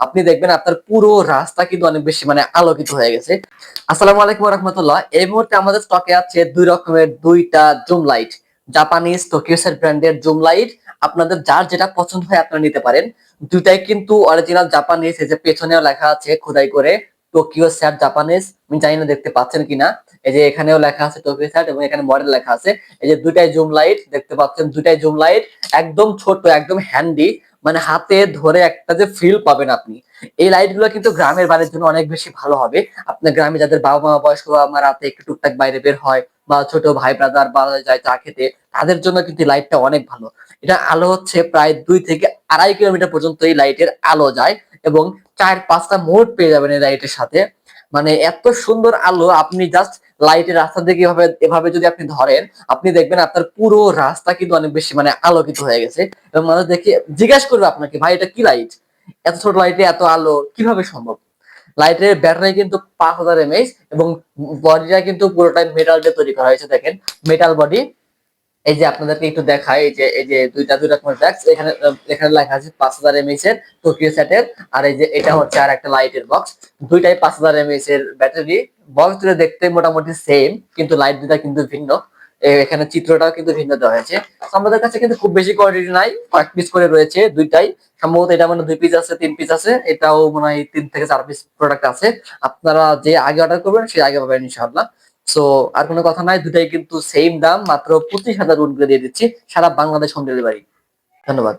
আপনি দেখবেন আপনার পুরো রাস্তা কিন্তু অনেক বেশি মানে আলোকিত হয়ে গেছে। আসসালামু আলাইকুম রহমতুল্লাহ এই মুহূর্তে আমাদের স্টকে আছে দুই রকমের, দুইটা জুম লাইট জাপানিজ টোকিওসের ব্র্যান্ডের জুম লাইট আপনাদের যার যেটা পছন্দ হয় আপনারা নিতে পারেন। দুটাই কিন্তু অরিজিনাল জাপানিজ এই যে পেছনেও লেখা আছে খোদাই করে টোকিও স্যাট জাপানিজ আমি জানি না দেখতে পাচ্ছেন কিনা। এই যে এখানেও লেখা আছে টোকিও স্যাট এবং এখানে মডেল লেখা আছে। এই যে দুটাই জুম লাইট দেখতে পাচ্ছেন দুটাই জুম লাইট একদম ছোট, একদম হ্যান্ডি মানে হাতে ধরে একটা যে ফিল পাবেন আপনি। এই লাইটগুলো কিন্তু গ্রামের বাড়ির জন্য অনেক বেশি ভালো হবে। আপনার গ্রামে যাদের বাবা মা বয়স্ক বাবা মা রাতে একটু টুকটাক বাইরে বের হয় বা ছোট ভাই ব্রাদার বা যায় চা খেতে, তাদের জন্য কিন্তু লাইটটা অনেক ভালো। এটা আলো হচ্ছে প্রায় দুই থেকে আড়াই কিলোমিটার পর্যন্ত এই লাইটের আলো যায় এবং চার পাঁচটা মোড পেয়ে যাবেন এই লাইটের সাথে। মানে এত সুন্দর আলো, আপনি জাস্ট লাইটের রাস্তা দিকে এভাবে এভাবে যদি আপনি ধরেন, আপনি দেখবেন আপনার পুরো রাস্তা কিন্তু অনেক বেশি মানে আলোকিত হয়ে গেছে। এবং মানুষ দেখে জিজ্ঞাসা করবে আপনাকে, ভাই, এটা কি লাইট এত ছোট লাইটে এত আলো, কীভাবে সম্ভব? লাইটের ব্যাটারি কিন্তু পাঁচ হাজার এমএইচ এবং বডিটা কিন্তু পুরোটাই মেটাল দিয়ে তৈরি করা হয়েছে, দেখেন। মেটাল বডি এই যে আপনাদেরকে একটু দেখায় এই যে এই যে দুইটা দুই রকমের ব্যাগস এখানে এখানে লেখা আছে পাঁচ হাজার এমএইচ এর টোকিও সেটের আর এই যে এটা হচ্ছে আর একটা লাইটের বক্স দুইটাই পাঁচ হাজার এমএইচ এর ব্যাটারি বক্স দুটো দেখতে মোটামুটি সেম কিন্তু লাইট দুটা কিন্তু ভিন্ন। এখানে চিত্রটাও কিন্তু ভিন্ন দেওয়া হয়েছে। আমাদের কাছে কিন্তু খুব বেশি কোয়ান্টিটি নাই, কয়েক পিস করে রয়েছে দুইটাই। সম্ভবত এটা মানে দুই পিস আছে, তিন পিস আছে, এটাও মনে হয় তিন থেকে চার পিস প্রোডাক্ট আছে। আপনারা যে আগে অর্ডার করবেন সে আগে পাবেন ইনশাআল্লাহ। সো আর কোনো কথা নাই, দুটাই কিন্তু সেম দাম, মাত্র পঁচিশ হাজার উন করে দিয়ে দিচ্ছি, সারা বাংলাদেশ হোম ডেলিভারি ধন্যবাদ।